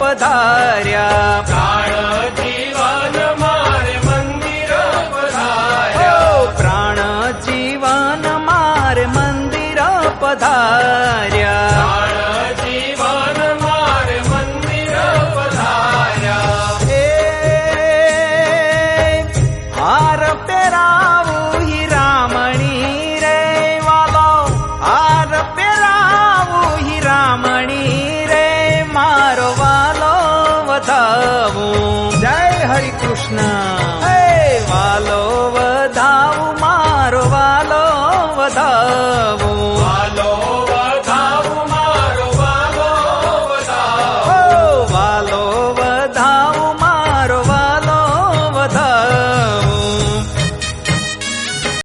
પધાર્યા પ્રાણ જીવન મારે મંદિર પધાર્યા પ્રાણ જીવન મારે મંદિર પધાર્યા વધાવું જય હરિ કૃષ્ણ. હે. વાલો વધાવું મારો વાલો વધાવું.